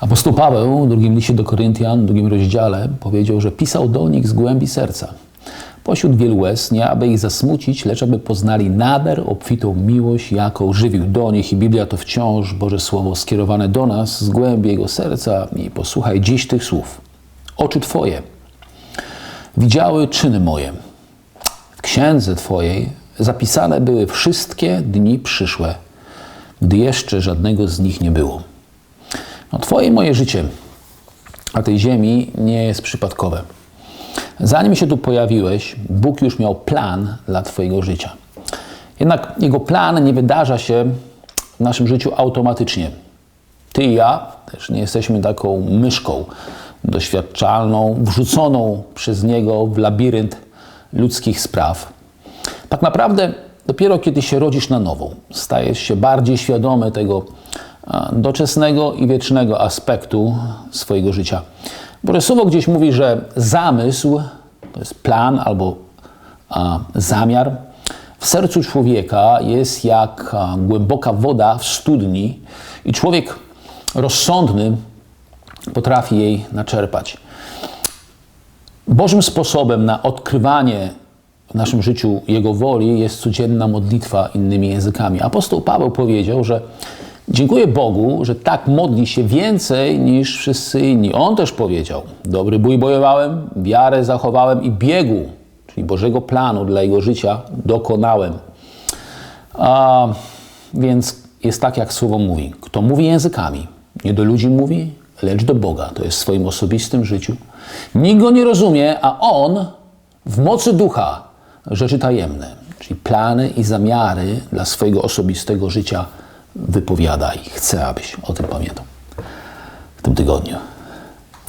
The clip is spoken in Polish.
Apostoł Paweł w drugim liście do Koryntian, w drugim rozdziale powiedział, że pisał do nich z głębi serca. Pośród wielu łez, nie aby ich zasmucić, lecz aby poznali nader obfitą miłość, jaką żywił do nich. I Biblia to wciąż Boże Słowo skierowane do nas z głębi Jego serca. I posłuchaj dziś tych słów. Oczy Twoje widziały czyny moje. W księdze Twojej zapisane były wszystkie dni przyszłe, gdy jeszcze żadnego z nich nie było. No, twoje i moje życie na tej ziemi nie jest przypadkowe. Zanim się tu pojawiłeś, Bóg już miał plan dla Twojego życia. Jednak Jego plan nie wydarza się w naszym życiu automatycznie. Ty i ja też nie jesteśmy taką myszką doświadczalną, wrzuconą przez Niego w labirynt ludzkich spraw. Tak naprawdę dopiero kiedy się rodzisz na nowo, stajesz się bardziej świadomy tego doczesnego i wiecznego aspektu swojego życia. Boże Słowo gdzieś mówi, że zamysł to jest plan albo a, zamiar w sercu człowieka jest jak a, głęboka woda w studni i człowiek rozsądny potrafi jej naczerpać. Bożym sposobem na odkrywanie w naszym życiu Jego woli jest codzienna modlitwa innymi językami. Apostoł Paweł powiedział, że dziękuję Bogu, że tak modli się więcej niż wszyscy inni. On też powiedział, dobry bój bojowałem, wiarę zachowałem i biegu, czyli Bożego planu dla Jego życia dokonałem. A, więc jest tak, jak Słowo mówi. Kto mówi językami, nie do ludzi mówi, lecz do Boga. To jest w swoim osobistym życiu. Nikt go nie rozumie, a On w mocy ducha rzeczy tajemne, czyli plany i zamiary dla swojego osobistego życia wypowiada i chce, abyś o tym pamiętał w tym tygodniu.